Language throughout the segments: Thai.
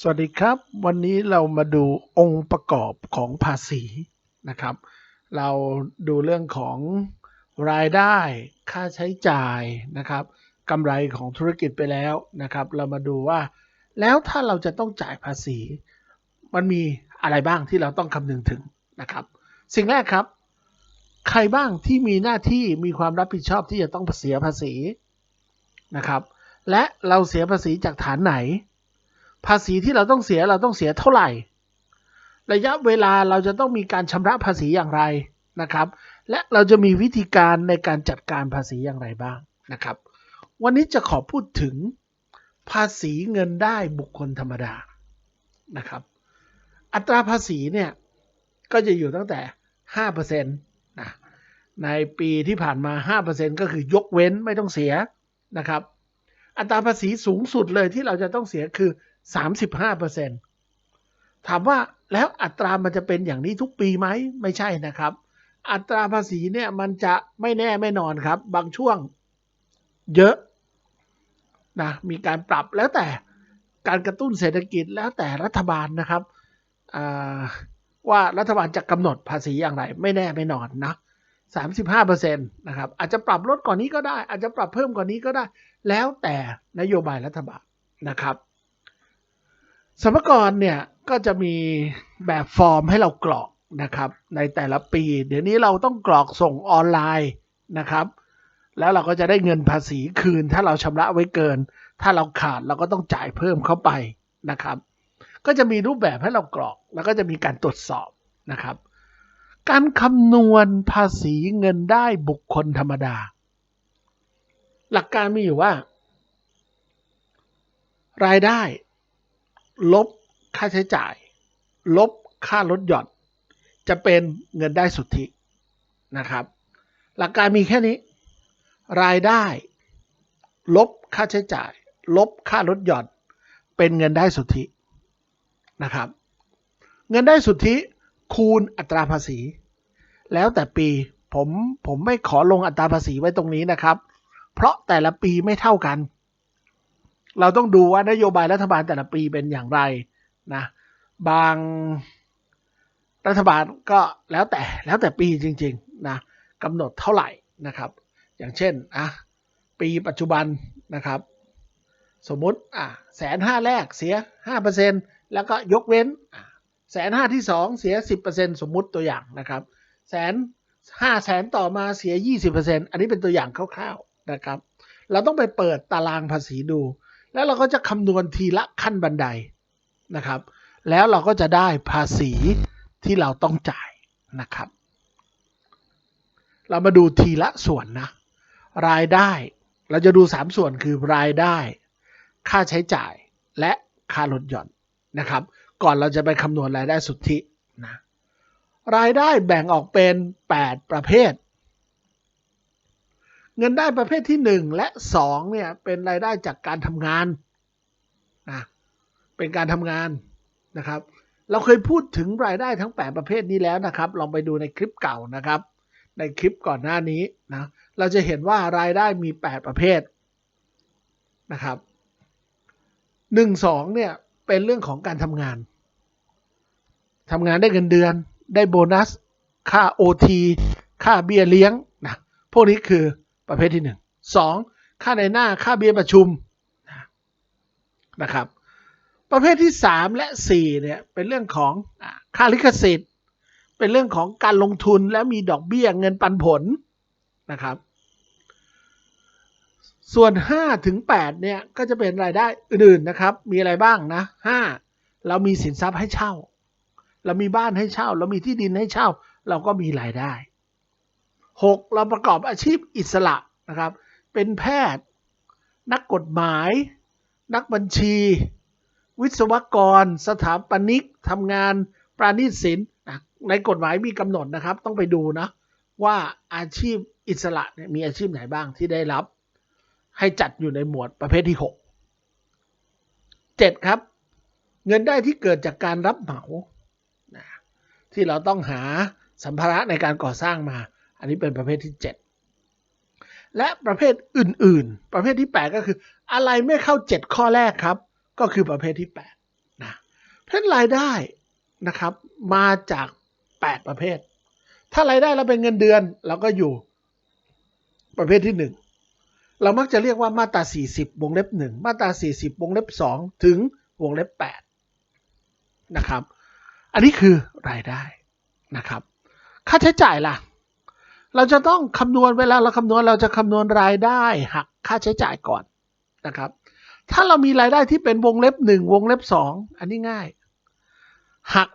สวัสดีครับ วันนี้เรามาดูองค์ประกอบของภาษีนะครับ เราดูเรื่องของรายได้ ค่าใช้จ่ายนะครับกำไรของธุรกิจไปแล้วนะครับ เรามาดูว่า แล้วถ้าเราจะต้องจ่ายภาษี มันมีอะไรบ้างที่เราต้องคำนึงถึงนะครับ สิ่งแรกครับ ใครบ้างที่มีหน้าที่มีความรับผิดชอบที่จะต้องเสียภาษีนะครับ และเราเสียภาษีจากฐานไหน ภาษีที่เราต้องเสียเราต้องเสียเท่าไหร่ ระยะเวลาเราจะต้องมีการชำระภาษีอย่างไรนะครับ และเราจะมีวิธีการในการจัดการภาษีอย่างไรบ้างนะครับ วันนี้จะขอพูดถึงภาษีเงินได้บุคคลธรรมดานะครับ อัตราภาษีเนี่ยก็จะอยู่ตั้งแต่ 5%นะในปีที่ผ่านมา 5%ก็คือยกเว้นไม่ต้องเสียนะครับ อัตราภาษีสูงสุดเลยที่เราจะต้องเสียคือ 35%ถามว่าแล้วอัตรามันจะเป็นอย่างนี้ทุกปีไหมไม่ใช่นะครับ อัตราภาษีเนี่ยมันจะไม่แน่ไม่นอนครับ บางช่วงเยอะนะมีการปรับแล้วแต่การกระตุ้นเศรษฐกิจแล้วแต่รัฐบาลนะครับว่ารัฐบาลจะกำหนดภาษีอย่างไร ไม่แน่ไม่นอนนะ35%นะครับอาจจะปรับลดก่อนนี้ก็ได้ อาจจะปรับเพิ่มกว่านี้ก็ได้ แล้วแต่นโยบายรัฐบาลนะครับ สมรกรเนี่ยก็จะมีแบบฟอร์มให้เรากรอกนะครับ ในแต่ละปี เดี๋ยวนี้เราต้องกรอกส่งออนไลน์นะครับ แล้วเราก็จะได้เงินภาษีคืน ถ้าเราชำระไว้เกิน ถ้าเราขาดเราก็ต้องจ่ายเพิ่มเข้าไปนะครับ ก็จะมีรูปแบบให้เรากรอก แล้วก็จะมีการตรวจสอบนะครับ การคำนวณภาษีเงินได้บุคคลธรรมดา หลักการมีอยู่ว่า รายได้ ลบค่าใช้จ่าย ลบค่าลดหย่อน จะเป็นเงินได้สุทธินะครับ หลักการมีแค่นี้ รายได้ ลบค่าใช้จ่าย ลบค่าลดหย่อน เป็นเงินได้สุทธินะครับ เงินได้สุทธิคูณอัตราภาษี แล้วแต่ปีผมผมไม่ขอลงอัตราภาษีไว้ตรงนี้นะครับ เพราะแต่ละปีไม่เท่ากัน เราต้องดูว่านโยบายรัฐบาลแต่ละปีเป็นอย่างไรนะ บางรัฐบาลก็แล้วแต่แล้วแต่ปีจริงๆนะกำหนดเท่าไหร่นะครับ อย่างเช่นอะปีปัจจุบันนะครับ สมมุติอะแสนห้าแรกเสียห้าเปอร์เซ็นแล้วก็ยกเว้นแสนห้าที่สองเสียสิบเปอร์เซ็นสมมุติตัวอย่างนะครับแสนห้าแสนต่อมาเสียยี่สิบเปอร์เซ็นอันนี้เป็นตัวอย่างคร่าวๆนะครับ เราต้องไปเปิดตารางภาษีดู แล้วเราก็จะคำนวณทีละขั้นบันไดนะครับ แล้วเราก็จะได้ภาษีที่เราต้องจ่ายนะครับ เรามาดูทีละส่วนนะ รายได้เราจะดู 3 ส่วนคือรายได้ ค่าใช้จ่ายและค่าลดหย่อนนะครับ ก่อนเราจะไปคำนวณรายได้สุทธินะรายได้แบ่งออกเป็น 8 ประเภท เงินได้ประเภทที่ 1 และ2เนี่ยเป็นรายได้จากการทำงานนะเป็นการทำงานนะครับ เราเคยพูดถึงรายได้ทั้ง 8 ประเภทนี้แล้วนะครับ ลองไปดูในคลิปเก่านะครับ ในคลิปก่อนหน้านี้นะเราจะเห็นว่ารายได้มี 8 ประเภทนะครับหนึ่งสองเนี่ยเป็นเรื่องของการทำงานทำงานได้เงินเดือน ได้โบนัส ค่า OT ค่าเบี้ยเลี้ยงนะพวกนี้คือ ประเภทที่หนึ่งสองค่าในหน้าค่าเบี้ยประชุมนะครับ ประเภทที่สามและสี่เนี่ยเป็นเรื่องของค่าลิขสิทธิ์ เป็นเรื่องของการลงทุนแล้วมีดอกเบี้ยเงินปันผลนะครับ ส่วน5ถึง8เนี่ยก็จะเป็นรายได้อื่นๆนะครับ มีอะไรบ้างนะ5เรามีสินทรัพย์ให้เช่า เรามีบ้านให้เช่า เรามีที่ดินให้เช่า เราก็มีรายได้ 6. เราประกอบอาชีพอิสระนะครับ เป็นแพทย์ นักกฎหมาย นักบัญชี วิศวกร สถาปนิกทำงานปราณีตศิลป์ในกฎหมายมีกำหนดนะครับ ต้องไปดูนะว่าอาชีพอิสระเนี่ยมีอาชีพไหนบ้างที่ได้รับ ให้จัดอยู่ในหมวดประเภทที่ 6 7 ครับ เงินได้ที่เกิดจากการรับเหมาที่เราต้องหาสัมภาระในการก่อสร้างมา อันนี้เป็นประเภทที่ 7 และประเภทอื่นๆ ประเภทที่ 8 ก็คือ อะไรไม่เข้า 7 ข้อแรกครับ ก็คือประเภทที่8นะเพราะรายได้นะครับมาจาก 8 ประเภท ถ้ารายได้เราเป็นเงินเดือน เราก็อยู่ประเภทที่ 1เรามักจะเรียกว่ามาตรา 40 วงเล็บ 1 มาตรา 40 วงเล็บ 2 ถึงวงเล็บ 8 นะครับ อันนี้คือรายได้นะครับ ค่าใช้จ่ายล่ะ เราจะต้องคำนวณเวลาเราคำนวณเราจะคำนวณรายได้หักค่าใช้จ่ายก่อนนะครับ ถ้าเรามีรายได้ที่เป็นวงเล็บ 1 วงเล็บ 2 อันนี้ง่าย หัก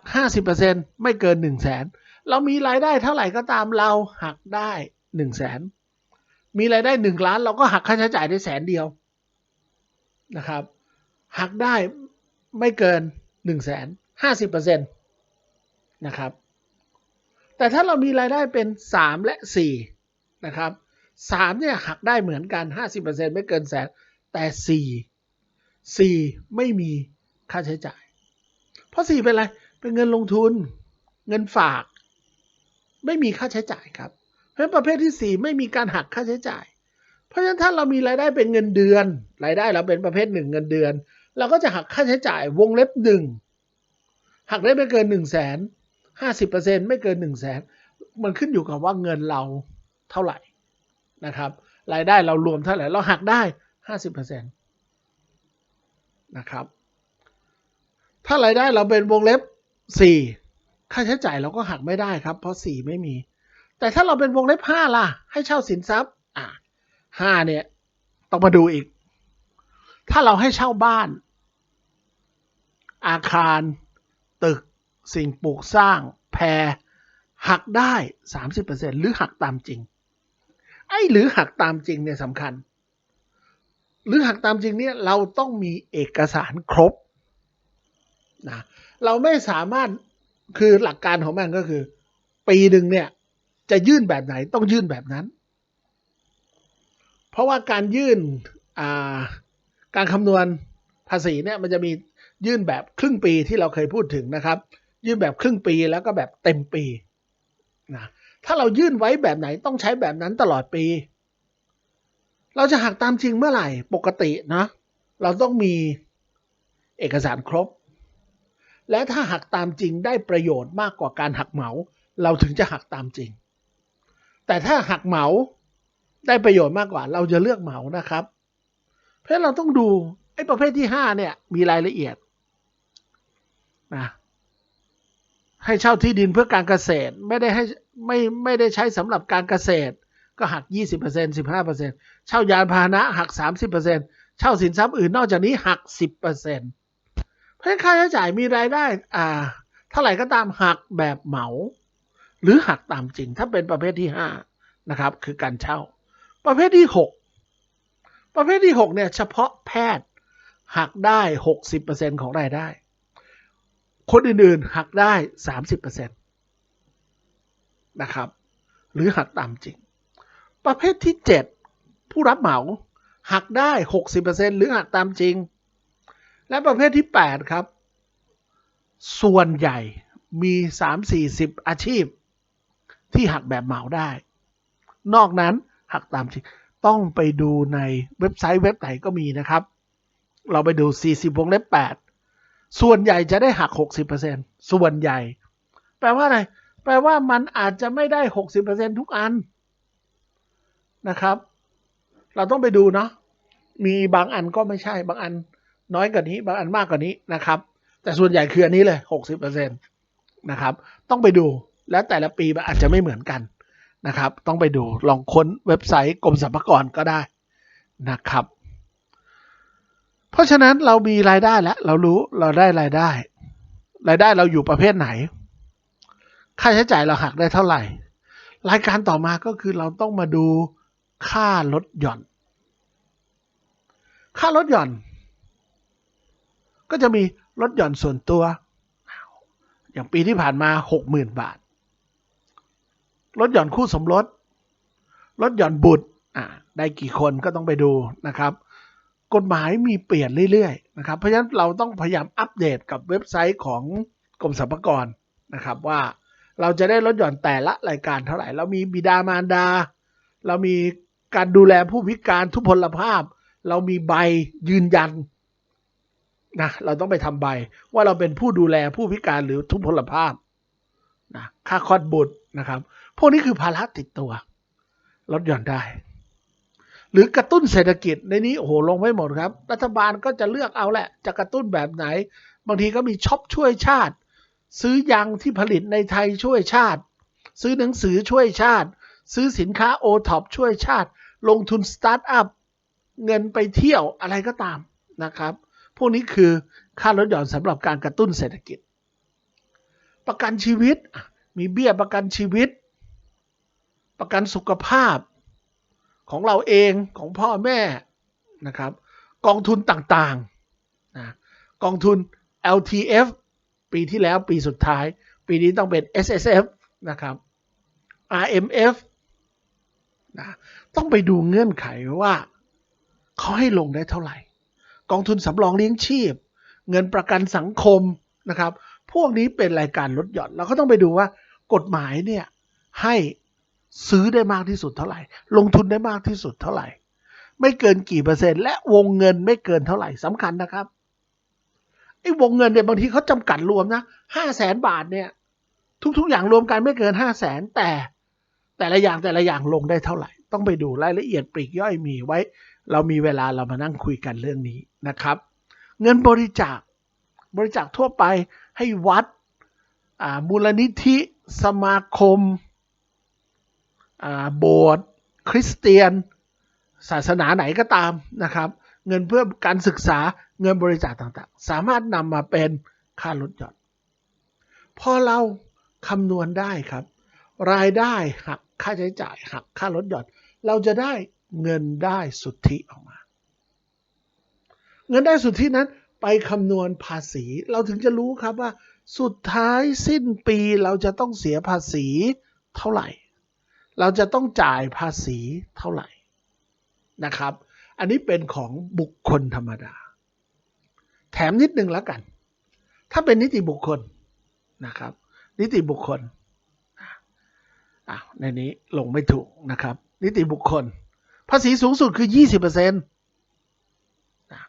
50%ไม่เกิน 1 0 0 0 0แสนเรามีรายได้เท่าไหร่ก็ตามเราหักได้1 0 0 0 0แสนมีรายได้ 1 ล้าน เราก็หักค่าใช้จ่ายได้แสนเดียวนะครับ หักได้ไม่เกิน 1 0 0 0 0แสน50%นะครับ แต่ถ้าเรามีรายได้เป็น 3 และ 4 นะครับ3เนี่ยหักได้เหมือนกัน 50%ไม่เกินแสน แต่ 4 4 ไม่มีค่าใช้จ่าย เพราะ 4 เป็นอะไร เป็นเงินลงทุน เงินฝาก ไม่มีค่าใช้จ่ายครับ เพราะฉะนั้นประเภทที่ 4 ไม่มีการหักค่าใช้จ่าย เพราะฉะนั้นถ้าเรามีรายได้เป็นเงินเดือน รายได้เราเป็นประเภทหนึ่งเงินเดือน เราก็จะหักค่าใช้จ่ายวงเล็บหนึ่งหักได้ไม่เกิน 1 0 0 0 0แสน 50%ไม่เกิน1 0 0 0 0แสนมันขึ้นอยู่กับว่าเงินเราเท่าไหร่นะครับรายได้เรารวมเท่าไหร่เราหักได้ 50%นะครับ ถ้ารายได้เราเป็นวงเล็บ 4 ค่าใช้จ่ายเราก็หักไม่ได้ครับ เพราะ 4 ไม่มี แต่ถ้าเราเป็นวงเล็บ 5 ล่ะ ให้เช่าสินทรัพย์อะ5เนี่ยต้องมาดูอีก ถ้าเราให้เช่าบ้าน อาคาร ตึก สิ่งปลูกสร้างแพรหักได้ 30%หรือหักตามจริง ไอ้หรือหักตามจริงเนี่ยสำคัญ หรือหักตามจริงเนี่ยเราต้องมีเอกสารครบนะเราไม่สามารถคือหลักการของมันก็คือ ปีหนึ่งเนี่ยจะยื่นแบบไหนต้องยื่นแบบนั้น เพราะว่าการยื่นการคำนวณภาษีเนี่ยมันจะมียื่นแบบครึ่งปีที่เราเคยพูดถึงนะครับ ยื่นแบบครึ่งปีแล้วก็แบบเต็มปีนะถ้าเรายื่นไว้แบบไหนต้องใช้แบบนั้นตลอดปี เราจะหักตามจริงเมื่อไหร่ปกตินะเราต้องมีเอกสารครบ และถ้าหักตามจริงได้ประโยชน์มากกว่าการหักเหมา เราถึงจะหักตามจริง แต่ถ้าหักเหมาได้ประโยชน์มากกว่า เราจะเลือกเหมานะครับ เพราะเราต้องดูไอ้ประเภทที่ 5 เนี่ย มีรายละเอียดนะ ให้เช่าที่ดินเพื่อการเกษตรไม่ได้ให้ไม่ไม่ได้ใช้สำหรับการเกษตร ก็หัก 20% 15%เช่ายานพาหนะหัก 30%เช่าสินทรัพย์อื่นนอกจากนี้หัก 10%เพราะค่าใช้จ่ายมีรายได้อ่าเท่าไหร่ก็ตามหักแบบเหมา หรือหักตามจริงถ้าเป็นประเภทที่ 5 นะครับ คือการเช่า ประเภทที่ 6 ประเภทที่ 6 เนี่ย เฉพาะแพทย์หักได้ 60%ของรายได้ คนอื่นๆหักได้ 30%นะครับ หรือหักตามจริง ประเภทที่ 7 ผู้รับเหมาหักได้ 60%หรือหักตามจริง และประเภทที่ 8 ครับ ส่วนใหญ่มี 3-40 อาชีพ ที่หักแบบเหมาได้ นอกนั้นหักตามจริง ต้องไปดูในเว็บไซต์เว็บไหนก็มีนะครับ เราไปดู 40วงเล็บ8 ส่วนใหญ่จะได้หัก 60%ส่วนใหญ่ แปลว่าอะไร แปลว่ามันอาจจะไม่ได้ 60%ทุกอันนะครับ เราต้องไปดูเนาะ มีบางอันก็ไม่ใช่ บางอันน้อยกว่านี้ บางอันมากกว่านี้นะครับ แต่ส่วนใหญ่คืออันนี้เลย 60%นะครับ ต้องไปดู แล้วแต่ละปีมันอาจจะไม่เหมือนกันนะครับ ต้องไปดู ลองค้นเว็บไซต์กรมสรรพากรก็ได้นะครับ เพราะฉะนั้นเรามีรายได้แล้ว เรารู้เราได้รายได้ รายได้เราอยู่ประเภทไหน ค่าใช้จ่ายเราหักได้เท่าไหร่ รายการต่อมาก็คือเราต้องมาดูค่าลดหย่อน ค่าลดหย่อน ก็จะมีลดหย่อนส่วนตัว อย่างปีที่ผ่านมาหกหมื่นบาทลดหย่อนคู่สมรสลดหย่อนบุตรอ่าได้กี่คนก็ต้องไปดูนะครับ กฎหมายมีเปลี่ยนเรื่อยๆนะครับ เพราะฉะนั้นเราต้องพยายามอัปเดตกับเว็บไซต์ของกรมสรรพากรนะครับว่าเราจะได้ลดหย่อนแต่ละรายการเท่าไหร่ เรามีบิดามารดา เรามีการดูแลผู้พิการทุพพลภาพ เรามีใบยืนยันนะเราต้องไปทำใบว่าเราเป็นผู้ดูแลผู้พิการหรือทุพพลภาพนะค่าคลอดบุตรนะครับ พวกนี้คือภาระติดตัวลดหย่อนได้ หรือกระตุ้นเศรษฐกิจในนี้โอ้โหลงไม่หมดครับ รัฐบาลก็จะเลือกเอาแหละ จะกระตุ้นแบบไหน บางทีก็มีช็อปช่วยชาติ ซื้อยางที่ผลิตในไทยช่วยชาติ ซื้อหนังสือช่วยชาติ ซื้อสินค้าโอท็อปช่วยชาติ ลงทุนสตาร์ทอัพเงินไปเที่ยวอะไรก็ตามนะครับ พวกนี้คือค่าลดหย่อนสำหรับการกระตุ้นเศรษฐกิจ ประกันชีวิตมีเบี้ยประกันชีวิต ประกันสุขภาพ ของเราเองของพ่อแม่นะครับ กองทุนต่างๆนะกองทุน LTF ปีที่แล้วปีสุดท้าย ปีนี้ต้องเป็น SSF นะครับ RMF นะต้องไปดูเงื่อนไขว่าเขาให้ลงได้เท่าไหร่ กองทุนสำรองเลี้ยงชีพ เงินประกันสังคมนะครับ พวกนี้เป็นรายการลดหย่อน เราก็ต้องไปดูว่ากฎหมายเนี่ยให้ ซื้อได้มากที่สุดเท่าไหร่ ลงทุนได้มากที่สุดเท่าไหร่ ไม่เกินกี่เปอร์เซ็นต์ และวงเงินไม่เกินเท่าไหร่สำคัญนะครับไอ้วงเงินเนี่ยบางทีเขาจำกัดรวมนะห้าแสนบาทเนี่ย ทุกๆอย่างรวมกันไม่เกินห้าแสนแต่แต่ละอย่างแต่ละอย่างลงได้เท่าไหร่ ต้องไปดูรายละเอียดปลีกย่อยมีไว้ เรามีเวลาเรามานั่งคุยกันเรื่องนี้นะครับ เงินบริจาคบริจาคทั่วไปให้วัดมูลนิธิสมาคมอ โบสถ์คริสเตียน ศาสนาไหนก็ตามนะครับ เงินเพื่อการศึกษาเงินบริจาคต่างๆ สามารถนำมาเป็นค่าลดหย่อนพอเราคำนวณได้ครับ รายได้หักค่าใช้จ่ายหักค่าลดหย่อน เราจะได้เงินได้สุทธิออกมา เงินได้สุทธินั้นไปคำนวณภาษี เราถึงจะรู้ครับว่า สุดท้ายสิ้นปีเราจะต้องเสียภาษีเท่าไหร่ เราจะต้องจ่ายภาษีเท่าไหร่นะครับ อันนี้เป็นของบุคคลธรรมดา แถมนิดนึงแล้วกัน ถ้าเป็นนิติบุคคลนะครับ นิติบุคคลอะในนี้ลงไม่ถูกนะครับ นิติบุคคล ภาษีสูงสุดคือ 20%นะ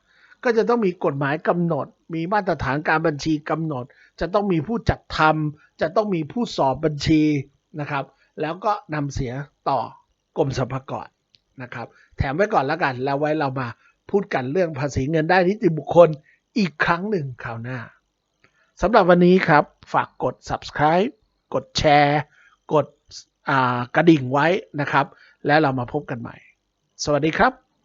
ก็จะต้องมีกฎหมายกำหนด มีมาตรฐานการบัญชีกำหนด จะต้องมีผู้จัดทำจะต้องมีผู้สอบบัญชีนะครับ แล้วก็นำเสียต่อกรมสรรพากรนะครับ แถมไว้ก่อนแล้วกัน แล้วไว้เรามาพูดกันเรื่องภาษีเงินได้นิติบุคคลอีกครั้งหนึ่งคราวหน้าสำหรับวันนี้ครับ ฝากกด subscribe กดแชร์ กดกระดิ่งไว้นะครับ แล้วเรามาพบกันใหม่ สวัสดีครับ